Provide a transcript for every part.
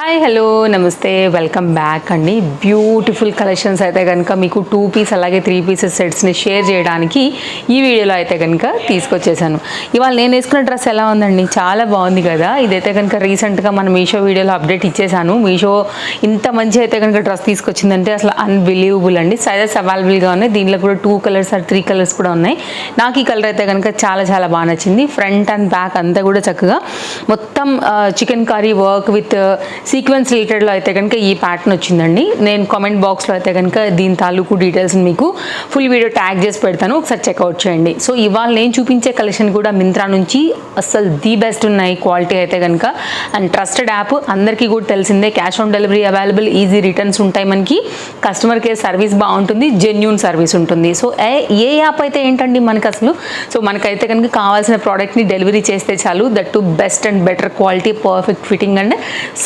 Hi hello namaste welcome back అండి. Beautiful collections అయితే కనుక మీకు టూ పీస్ అలాగే త్రీ పీసెస్ సెట్స్ని షేర్ చేయడానికి ఈ వీడియోలో అయితే కనుక తీసుకొచ్చేసాను. ఇవాళ నేను వేసుకున్న డ్రెస్ ఎలా ఉందండి? చాలా బాగుంది కదా. ఇదైతే కనుక రీసెంట్గా మన మీషో వీడియోలో అప్డేట్ ఇచ్చేసాను. మీషో ఇంత మంచి అయితే కనుక డ్రెస్ తీసుకొచ్చిందంటే అసలు అన్బిలీవబుల్ అండి. సైజెస్ అవైలబుల్గా ఉన్నాయి. దీంట్లో కూడా two colours or three colours కూడా ఉన్నాయి. నాకు ఈ కలర్ అయితే కనుక చాలా చాలా బాగా నచ్చింది. ఫ్రంట్ అండ్ బ్యాక్ అంతా కూడా చక్కగా మొత్తం chicken curry work with sequence రిలేటెడ్లో అయితే కనుక ఈ ప్యాటర్న్ వచ్చిందండి. నేను కామెంట్ బాక్స్లో అయితే కనుక దీని తాలూకు డీటెయిల్స్ మీకు ఫుల్ వీడియో ట్యాగ్ చేసి పెడతాను. ఒకసారి చెక్అవుట్ చేయండి. సో ఇవాళ నేను చూపించే కలెక్షన్ కూడా మింత్రా నుంచి అస్సలు ది బెస్ట్ ఉన్నాయి క్వాలిటీ అయితే కనుక. అండ్ ట్రస్టెడ్ యాప్ అందరికీ కూడా తెలిసిందే cash on delivery available easy returns ఉంటాయి మనకి. కస్టమర్ కేర్ సర్వీస్ బాగుంటుంది జెన్యున్ సర్వీస్ ఉంటుంది. సో ఏ ఏ యాప్ అయితే ఏంటండి మనకు అసలు? సో మనకైతే కనుక కావాల్సిన ప్రోడక్ట్ని డెలివరీ చేస్తే చాలు. That to best and better quality perfect fitting and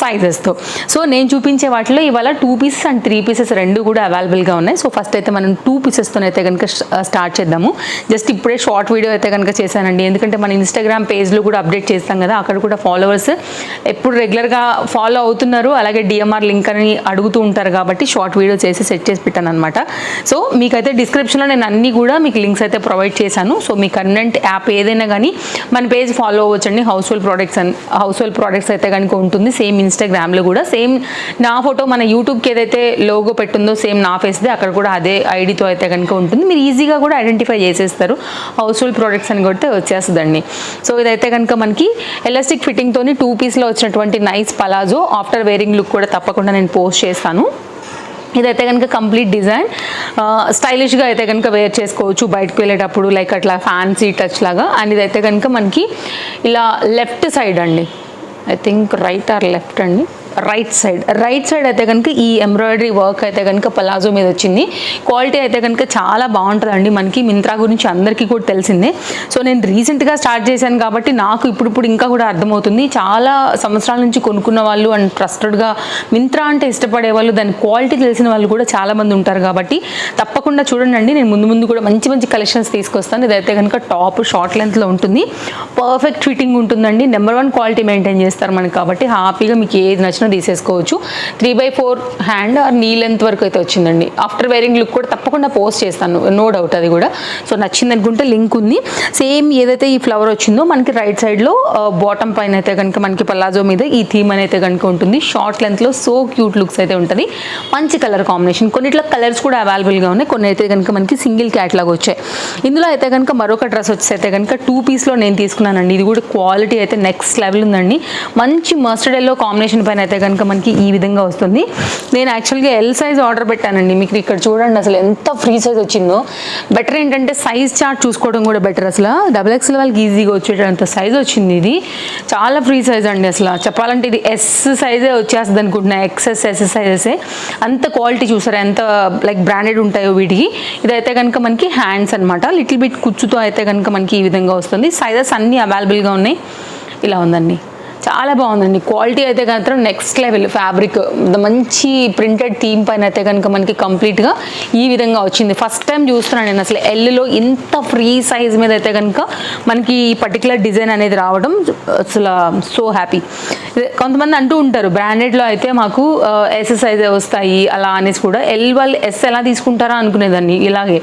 sizes. సైజెస్తో so నేను చూపించే వాటిలో ఇవాళ two pieces and three pieces రెండు కూడా అవైలబుల్గా ఉన్నాయి. సో ఫస్ట్ అయితే మనం టూ పీసెస్తోనైతే అయితే కనుక స్టార్ట్ చేద్దాము. జస్ట్ ఇప్పుడే షార్ట్ వీడియో అయితే కనుక చేశానండి. ఎందుకంటే మన ఇన్స్టాగ్రామ్ పేజ్లో కూడా అప్డేట్ చేస్తాం కదా అక్కడ కూడా ఫాలోవర్స్ ఎప్పుడు రెగ్యులర్గా ఫాలో అవుతున్నారు. అలాగే డిఎంఆర్ లింక్ అని అడుగుతూ ఉంటారు కాబట్టి షార్ట్ వీడియో చేసి సెట్ చేసి పెట్టాను అనమాట సో మీకైతే డిస్క్రిప్షన్లో నేను అన్ని కూడా మీకు లింక్స్ అయితే ప్రొవైడ్ చేశాను. సో మీ కన్వెంట్ యాప్ ఏదైనా కానీ మన పేజ్ ఫాలో అవ్వచ్చండి. House hold products house hold products అయితే కనుక ఉంటుంది. సేమ్ ఇన్స్టాగ్రామ్లో కూడా సేమ్ నా ఫోటో మన యూట్యూబ్కి ఏదైతే లోగో పెట్టుందో సేమ్ నా ఫేస్దే అక్కడ కూడా అదే ఐడితో అయితే కనుక ఉంటుంది. మీరు ఈజీగా కూడా ఐడెంటిఫై చేసేస్తారు. హౌస్ హోల్డ్ ప్రోడక్ట్స్ అని కొడితే వచ్చేస్తుందండి. సో ఇదైతే కనుక మనకి ఎలాస్టిక్ ఫిట్టింగ్తోని టూ పీస్లో వచ్చినటువంటి nice palazzo after wearing look కూడా తప్పకుండా నేను పోస్ట్ చేస్తాను. ఇదైతే కనుక కంప్లీట్ డిజైన్ స్టైలిష్గా అయితే కనుక వేర్ చేసుకోవచ్చు బయటకు వెళ్ళేటప్పుడు లైక్ అట్లా ఫ్యాన్సీ టచ్ లాగా. అండ్ ఇదైతే కనుక మనకి ఇలా లెఫ్ట్ సైడ్ అండి. I think right or left అండి. రైట్ సైడ్ రైట్ సైడ్ అయితే కనుక ఈ ఎంబ్రాయిడరీ వర్క్ అయితే కనుక పలాజో మీద వచ్చింది. క్వాలిటీ అయితే కనుక చాలా బాగుంటుందండి. మనకి మింత్రా గురించి అందరికీ కూడా తెలిసిందే. సో నేను రీసెంట్గా స్టార్ట్ చేశాను కాబట్టి నాకు ఇప్పుడు ఇప్పుడు ఇంకా కూడా అర్థమవుతుంది. చాలా సంవత్సరాల నుంచి కొనుక్కున్న వాళ్ళు అండ్ ట్రస్టెడ్గా మింత్రా అంటే ఇష్టపడే వాళ్ళు దాని క్వాలిటీ తెలిసిన వాళ్ళు కూడా చాలామంది ఉంటారు కాబట్టి తప్పకుండా చూడండి నేను ముందు ముందు కూడా మంచి మంచి కలెక్షన్స్ తీసుకొస్తాను. ఇదైతే కనుక టాప్ షార్ట్ లెంత్లో ఉంటుంది. పర్ఫెక్ట్ ఫిట్టింగ్ ఉంటుందండి. నెంబర్ వన్ క్వాలిటీ మెయింటైన్ చేస్తారు మనకి కాబట్టి హ్యాపీగా మీకు ఏది నచ్చిన తీసేసుకోవచ్చు. Three by four hand or knee length వరకు అయితే వచ్చిందండి. ఆఫ్టర్ వేరింగ్ లుక్ కూడా తప్పకుండా పోస్ట్ చేస్తాను. నో డౌట్ అది కూడా. సో నచ్చింది అనుకుంటే లింక్ ఉంది. సేమ్ ఏదైతే ఈ ఫ్లవర్ వచ్చిందో మనకి రైట్ సైడ్లో బాటమ్ పైన అయితే కనుక మనకి పల్లాజో మీద ఈ థీమ్ అనేది అయితే కనుక ఉంటుంది. షార్ట్ లెంత్లో సో క్యూట్ లుక్స్ అయితే ఉంటుంది. మంచి కలర్ కాంబినేషన్. కొన్నిట్లో కలర్స్ కూడా అవైలబుల్గా ఉన్నాయి. కొన్ని అయితే కనుక మనకి సింగిల్ క్యాట్లాగ్ వచ్చాయి. ఇందులో అయితే కనుక మరొక డ్రెస్ వచ్చేసి అయితే కనుక టూ పీస్లో నేను తీసుకున్నానండి. ఇది కూడా క్వాలిటీ అయితే నెక్స్ట్ లెవెల్ ఉందండి. మంచి మస్టర్డ్ ఎల్లో కాంబినేషన్ పైన అయితే కనుక మనకి ఈ విధంగా వస్తుంది. నేను యాక్చువల్గా ఎల్ సైజ్ ఆర్డర్ పెట్టానండి. మీకు ఇక్కడ చూడండి అసలు ఎంత ఫ్రీ సైజ్ వచ్చిందో. బెటర్ ఏంటంటే సైజ్ చార్ట్ చూసుకోవడం కూడా బెటర్ అసలు. డబుల్ ఎక్స్ఎల్ వాళ్ళకి ఈజీగా వచ్చేటంత సైజ్ వచ్చింది ఇది. చాలా ఫ్రీ సైజ్ అండి అసలు. చెప్పాలంటే ఇది ఎస్ సైజే వచ్చేస్తుంది అనుకుంటున్నా. ఎక్స్ఎస్ ఎస్ సైజెసే అంత క్వాలిటీ చూసారా? ఎంత లైక్ బ్రాండెడ్ ఉంటాయో వీటికి. ఇదైతే కనుక మనకి హ్యాండ్స్ అనమాట లిటిల్ బిట్ కుచ్చుతో అయితే కనుక మనకి ఈ విధంగా వస్తుంది. సైజెస్ అన్నీ అవైలబుల్గా ఉన్నాయి. ఇలా ఉందండి. చాలా బాగుందండి. క్వాలిటీ అయితే మాత్రం నెక్స్ట్ లెవెల్ ఫ్యాబ్రిక్. మంచి ప్రింటెడ్ థీమ్ పైన అయితే కనుక మనకి కంప్లీట్గా ఈ విధంగా వచ్చింది. ఫస్ట్ టైం చూస్తున్నాను నేను అసలు ఎల్లులో ఇంత ఫ్రీ సైజ్ మీద అయితే కనుక మనకి ఈ పర్టికులర్ డిజైన్ అనేది రావడం అసలు సో హ్యాపీ. కొంతమంది అంటూ ఉంటారు బ్రాండెడ్లో అయితే మాకు ఎస్ సైజ్ వస్తాయి అలా అనేసి కూడా. ఎల్ వాళ్ళు ఎస్ ఎలా తీసుకుంటారా అనుకునేదాన్ని. ఇలాగే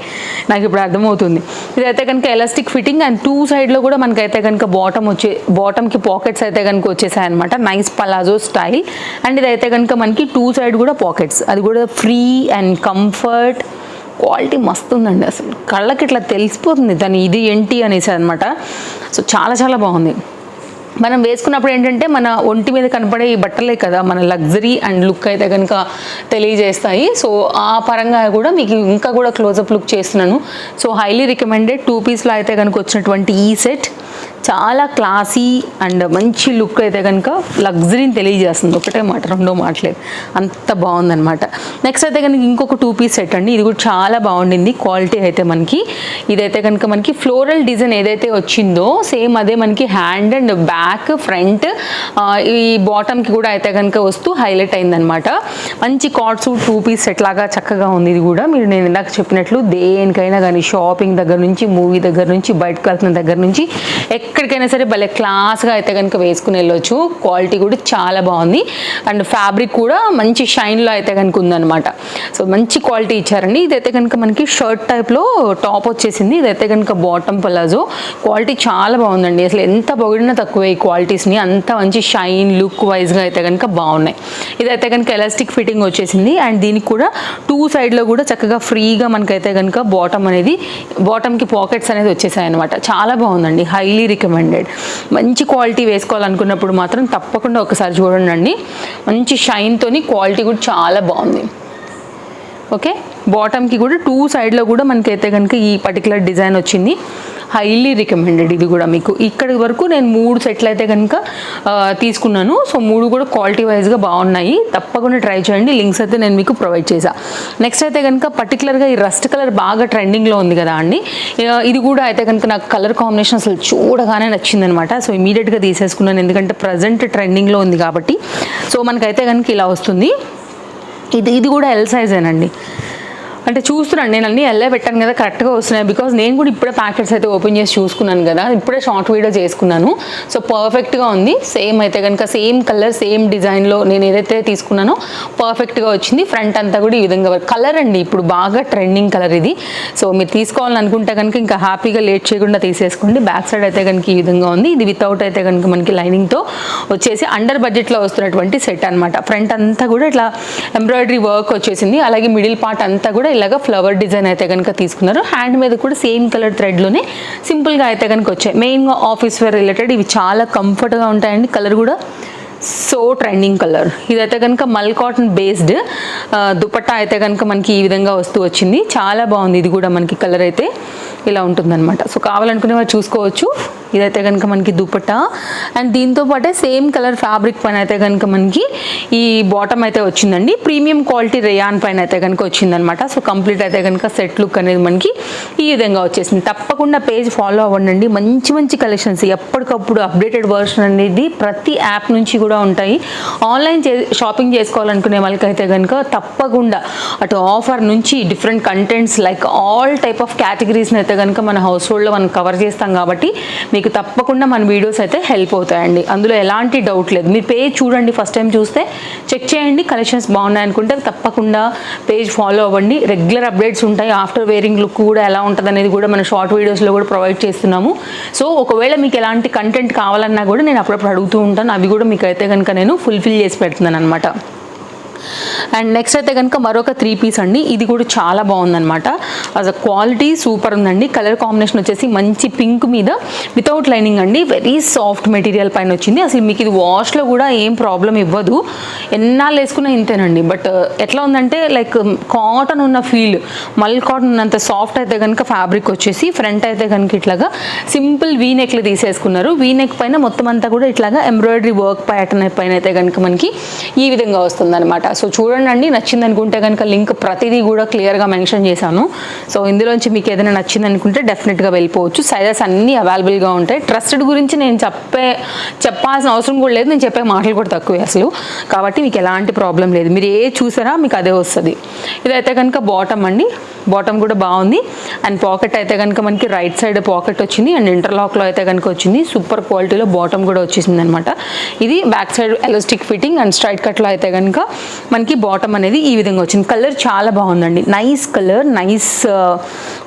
నాకు ఇప్పుడు అర్థమవుతుంది. ఇదైతే కనుక ఎలాస్టిక్ ఫిట్టింగ్ అండ్ టూ సైడ్లో కూడా మనకైతే కనుక బాటమ్ వచ్చే బాటమ్కి పాకెట్స్ అయితే కనుక వచ్చేసాయి అనమాట నైస్ పలాజో స్టైల్ అండ్ ఇదైతే కనుక మనకి టూ సైడ్ కూడా పాకెట్స్ అది కూడా ఫ్రీ అండ్ కంఫర్ట్ క్వాలిటీ మస్తు ఉందండి అసలు. కళ్ళకి ఇట్లా తెలిసిపోతుంది. దాని ఇది ఏంటి అనేసి అనమాట సో చాలా చాలా బాగుంది. మనం వేసుకున్నప్పుడు ఏంటంటే మన ఒంటి మీద కనపడే ఈ బట్టలే కదా మన లగ్జరీ అండ్ లుక్ అయితే కనుక తెలియజేస్తాయి. సో ఆ పరంగా కూడా మీకు ఇంకా కూడా క్లోజప్ లుక్ చేస్తున్నాను. సో హైలీ రికమెండెడ్ టూ పీస్లో అయితే కనుక వచ్చినటువంటి ఈ సెట్. చాలా క్లాసీ అండ్ మంచి లుక్ అయితే కనుక లగ్జరీని తెలియజేస్తుంది. ఒకటే మాట రెండో మాటలేదు అంత బాగుందనమాట నెక్స్ట్ అయితే కనుక ఇంకొక టూ పీస్ సెట్ అండి. ఇది కూడా చాలా బాగుండింది. క్వాలిటీ అయితే మనకి ఇదైతే కనుక మనకి ఫ్లోరల్ డిజైన్ ఏదైతే వచ్చిందో సేమ్ అదే మనకి హ్యాండ్ అండ్ బ్యాక్ ఫ్రంట్ ఈ బాటమ్కి కూడా అయితే కనుక వస్తూ హైలైట్ అయిందనమాట మంచి cords suit two piece set లాగా చక్కగా ఉంది ఇది కూడా. మీరు నేను ఇందాక చెప్పినట్లు దేనికైనా కానీ షాపింగ్ దగ్గర నుంచి మూవీ దగ్గర నుంచి బయటకు వెళ్తున్న దగ్గర నుంచి ఎక్కడికైనా సరే భలే క్లాస్గా అయితే కనుక వేసుకుని వెళ్ళొచ్చు. క్వాలిటీ కూడా చాలా బాగుంది. అండ్ ఫ్యాబ్రిక్ కూడా మంచి షైన్లో అయితే కనుక ఉందన్నమాట. సో మంచి క్వాలిటీ ఇచ్చారండి. ఇదైతే కనుక మనకి షర్ట్ టైప్లో టాప్ వచ్చేసింది. ఇదైతే కనుక బాటమ్ పలాజో క్వాలిటీ చాలా బాగుందండి. అసలు ఎంత పొగిడినా తక్కువే ఈ క్వాలిటీస్ని అంత మంచి షైన్ లుక్ వైజ్గా అయితే కనుక బాగున్నాయి. ఇదైతే కనుక ఎలాస్టిక్ ఫిట్టింగ్ వచ్చేసింది. అండ్ దీనికి కూడా టూ సైడ్లో కూడా చక్కగా ఫ్రీగా మనకైతే కనుక బాటమ్ అనేది బాటమ్కి పాకెట్స్ అనేది వచ్చేసాయి అనమాట చాలా బాగుందండి. హైలీ రికమెండెడ్ మంచి క్వాలిటీ వేసుకోవాలనుకున్నప్పుడు మాత్రం తప్పకుండా ఒకసారి చూడండి. మంచి షైన్తోని క్వాలిటీ కూడా చాలా బాగుంది. ఓకే? బాటమ్కి కూడా టూ సైడ్లో కూడా మనకైతే కనుక ఈ పర్టికులర్ డిజైన్ వచ్చింది. హైలీ రికమెండెడ్ ఇది కూడా మీకు. ఇక్కడి వరకు నేను మూడు సెట్లు అయితే కనుక తీసుకున్నాను. సో మూడు కూడా క్వాలిటీ వైజ్గా బాగున్నాయి. తప్పకుండా ట్రై చేయండి. లింక్స్ అయితే నేను మీకు ప్రొవైడ్ చేశాను నెక్స్ట్ అయితే కనుక పర్టికులర్గా ఈ రస్ట్ కలర్ బాగా ట్రెండింగ్లో ఉంది కదా అండి. ఇది కూడా అయితే కనుక నాకు కలర్ కాంబినేషన్ అసలు చూడగానే నచ్చిందనమాట. సో ఇమీడియట్గా తీసేసుకున్నాను. ఎందుకంటే ప్రజెంట్ ట్రెండింగ్లో ఉంది కాబట్టి. సో మనకైతే కనుక ఇలా వస్తుంది. ఇది ఇది కూడా ఎల్ సైజేనండి అంటే చూస్తున్నాను నేను అన్నీ ఎల్లే పెట్టాను కదా కరెక్ట్గా వస్తున్నాయి. బికాజ్ నేను కూడా ఇప్పుడే ప్యాకెట్స్ అయితే ఓపెన్ చేసి చూసుకున్నాను కదా ఇప్పుడే షార్ట్ వీడియో చేసుకున్నాను. సో పర్ఫెక్ట్గా ఉంది. సేమ్ అయితే కనుక సేమ్ కలర్ సేమ్ డిజైన్లో నేను ఏదైతే తీసుకున్నానో పర్ఫెక్ట్గా వచ్చింది. ఫ్రంట్ అంతా కూడా ఈ విధంగా కలర్ అండి ఇప్పుడు బాగా ట్రెండింగ్ కలర్ ఇది. సో మీరు తీసుకోవాలని అనుకుంటే కనుక ఇంకా హ్యాపీగా లేట్ చేయకుండా తీసేసుకోండి. బ్యాక్ సైడ్ అయితే కనుక ఈ విధంగా ఉంది. ఇది వితౌట్ అయితే కనుక మనకి లైనింగ్తో వచ్చేసి అండర్ బడ్జెట్లో వస్తున్నటువంటి సెట్ అనమాట ఫ్రంట్ అంతా కూడా ఇట్లా ఎంబ్రాయిడరీ వర్క్ వచ్చేసింది. అలాగే మిడిల్ పార్ట్ అంతా కూడా ఇలాగ ఫ్లవర్ డిజైన్ అయితే కనుక తీసుకున్నారు. హ్యాండ్ మీద కూడా సేమ్ కలర్ థ్రెడ్లోనే సింపుల్గా అయితే కనుక వచ్చాయి. మెయిన్గా ఆఫీస్ వేర్ రిలేటెడ్ ఇవి చాలా కంఫర్ట్గా ఉంటాయండి. కలర్ కూడా సో ట్రెండింగ్ కలర్ ఇదైతే కనుక మల్ కాటన్ బేస్డ్ దుపట్టా అయితే కనుక మనకి ఈ విధంగా వస్తూ వచ్చింది. చాలా బాగుంది. ఇది కూడా మనకి కలర్ అయితే ఇలా ఉంటుందన్నమాట. సో కావాలనుకునే వారు చూసుకోవచ్చు. ఇదైతే కనుక మనకి దుపట్టా. అండ్ దీంతో పాటే సేమ్ కలర్ ఫ్యాబ్రిక్ పైన అయితే కనుక మనకి ఈ బాటమ్ అయితే వచ్చిందండి. ప్రీమియం క్వాలిటీ రేయాన్ పైన అయితే కనుక వచ్చిందనమాట సో కంప్లీట్ అయితే కనుక సెట్ లుక్ అనేది మనకి ఈ విధంగా వచ్చేసింది. తప్పకుండా పేజ్ ఫాలో అవ్వండి మంచి మంచి కలెక్షన్స్ ఎప్పటికప్పుడు అప్డేటెడ్ వర్షన్ అనేది ప్రతి యాప్ నుంచి కూడా ఉంటాయి. ఆన్లైన్ చే షాపింగ్ చేసుకోవాలనుకునే వాళ్ళకైతే కనుక తప్పకుండా అటు ఆఫర్ నుంచి different contents like all type of కేటగిరీస్ని అయితే కనుక మన హౌస్ హోల్డ్లో మనం కవర్ చేస్తాం కాబట్టి మీకు తప్పకుండా మన వీడియోస్ అయితే హెల్ప్ అవుతాయండి. అందులో ఎలాంటి డౌట్ లేదు. మీరు పేజ్ చూడండి ఫస్ట్ టైం చూస్తే చెక్ చేయండి. కలెక్షన్స్ బాగున్నాయి అనుకుంటే తప్పకుండా పేజ్ ఫాలో అవ్వండి. రెగ్యులర్ అప్డేట్స్ ఉంటాయి. ఆఫ్టర్ వేరింగ్ లుక్ కూడా ఎలా ఉంటుంది అనేది కూడా మన షార్ట్ వీడియోస్లో కూడా ప్రొవైడ్ చేస్తున్నాము. సో ఒకవేళ మీకు ఎలాంటి కంటెంట్ కావాలన్నా కూడా నేను అప్పుడప్పుడు అడుగుతూ ఉంటాను. అవి కూడా మీకు అయితే కనుక నేను ఫుల్ఫిల్ చేసి పెడుతున్నాను అనమాట అండ్ నెక్స్ట్ అయితే కనుక మరొక త్రీ పీస్ అండి. ఇది కూడా చాలా బాగుందనమాట అస్ అ క్వాలిటీ సూపర్ ఉందండి. కలర్ కాంబినేషన్ వచ్చేసి మంచి పింక్ మీద. వితౌట్ లైనింగ్ అండి. వెరీ సాఫ్ట్ మెటీరియల్ పైన వచ్చింది. అసలు మీకు ఇది వాష్లో కూడా ఏం ప్రాబ్లం ఇవ్వదు. ఎన్నాళ్ళు వేసుకున్నా ఇంతేనండి. బట్ uh, ఎట్లా ఉందంటే లైక్ కాటన్ um, ఉన్న ఫీల్ మల్ కాటన్ ఉన్నంత సాఫ్ట్ అయితే కనుక ఫ్యాబ్రిక్ వచ్చేసి ఫ్రంట్ అయితే కనుక ఇట్లాగా సింపుల్ వీ నెక్లు తీసేసుకున్నారు. వీ నెక్ పైన మొత్తం అంతా కూడా ఇట్లాగా ఎంబ్రాయిడరీ వర్క్ ప్యాటర్న్ పైన అయితే కనుక మనకి ఈ విధంగా వస్తుంది అనమాట సో చూడండి నచ్చింది అనుకుంటే కనుక లింక్ ప్రతిదీ కూడా క్లియర్గా మెన్షన్ చేశాను. సో ఇందులోంచి మీకు ఏదైనా నచ్చింది అనుకుంటే డెఫినెట్గా వెళ్ళిపోవచ్చు. సైజెస్ అన్నీ అవైలబుల్గా ఉంటాయి. ట్రస్టెడ్ గురించి నేను చెప్పే చెప్పాల్సిన అవసరం కూడా లేదు. నేను చెప్పే మాటలు కూడా తక్కువే అసలు. కాబట్టి మీకు ఎలాంటి ప్రాబ్లం లేదు. మీరు ఏ చూసారా మీకు అదే వస్తుంది. ఇదైతే కనుక బాటమ్ అండి. బాటమ్ కూడా బాగుంది. అండ్ పాకెట్ అయితే కనుక మనకి రైట్ సైడ్ పాకెట్ వచ్చింది. అండ్ ఇంటర్లాక్లో అయితే కనుక వచ్చింది. సూపర్ క్వాలిటీలో బాటమ్ కూడా వచ్చేసింది అనమాట ఇది back side elastic fitting and straight కట్లో అయితే కనుక మనకి బాటమ్ అనేది ఈ విధంగా వచ్చింది. కలర్ చాలా బాగుందండి. Nice colour nice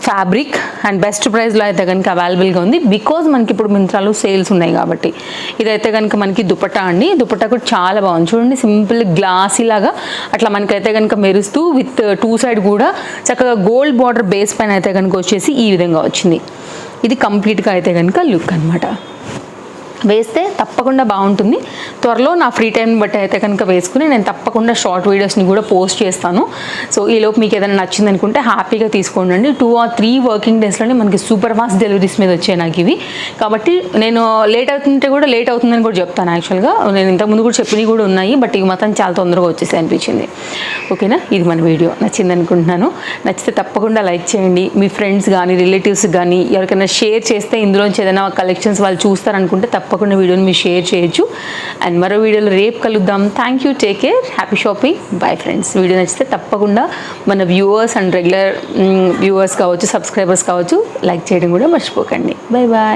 fabric and best ప్రైస్లో అయితే కనుక అవైలబుల్గా ఉంది. బికాజ్ మనకి ఇప్పుడు మింత్రాలు సేల్స్ ఉన్నాయి కాబట్టి. ఇదైతే కనుక మనకి దుపట్టా అండి. దుపట్టా కూడా చాలా బాగుంది. చూడండి సింపుల్ గ్లాసీ లాగా అట్లా మనకైతే కనుక మెరుస్తూ విత్ టూ సైడ్ కూడా చక్కగా గోల్డ్ బార్డర్ బేస్ పైన అయితే కనుక వచ్చేసి ఈ విధంగా వచ్చింది. ఇది కంప్లీట్గా అయితే కనుక లుక్ అనమాట వేస్తే తప్పకుండా బాగుంటుంది. త్వరలో నా ఫ్రీ టైం బట్టి అయితే కనుక వేసుకుని నేను తప్పకుండా షార్ట్ వీడియోస్ని కూడా పోస్ట్ చేస్తాను. సో ఈలోపు మీకు ఏదైనా నచ్చింది అనుకుంటే హ్యాపీగా తీసుకోండి టూ ఆర్ త్రీ వర్కింగ్ డేస్లోనే మనకి సూపర్ ఫాస్ట్ డెలివరీస్ మీద వచ్చాయి నాకు ఇవి. కాబట్టి నేను లేట్ అవుతుంటే కూడా లేట్ అవుతుందని కూడా చెప్తాను యాక్చువల్గా. నేను ఇంతకుముందు కూడా చెప్పినవి కూడా ఉన్నాయి బట్ ఇవి మాత్రం చాలా తొందరగా వచ్చేసి అనిపించింది. ఓకేనా? ఇది మన వీడియో. నచ్చింది అనుకుంటున్నాను. నచ్చితే తప్పకుండా లైక్ చేయండి. మీ ఫ్రెండ్స్ కానీ రిలేటివ్స్ కానీ ఎవరికైనా షేర్ చేస్తే ఇందులోంచి ఏదైనా కలెక్షన్స్ వాళ్ళు చూస్తారనుకుంటే తప్పకుండా వీడియోని మీరు షేర్ చేయొచ్చు. అండ్ మరో వీడియోలో రేపు కలుద్దాం. Thank you take care happy shopping bye friends video నచ్చితే తప్పకుండా మన వ్యూవర్స్ అండ్ రెగ్యులర్ వ్యూవర్స్ కావచ్చు సబ్స్క్రైబర్స్ కావచ్చు లైక్ చేయడం కూడా మర్చిపోకండి. Bye bye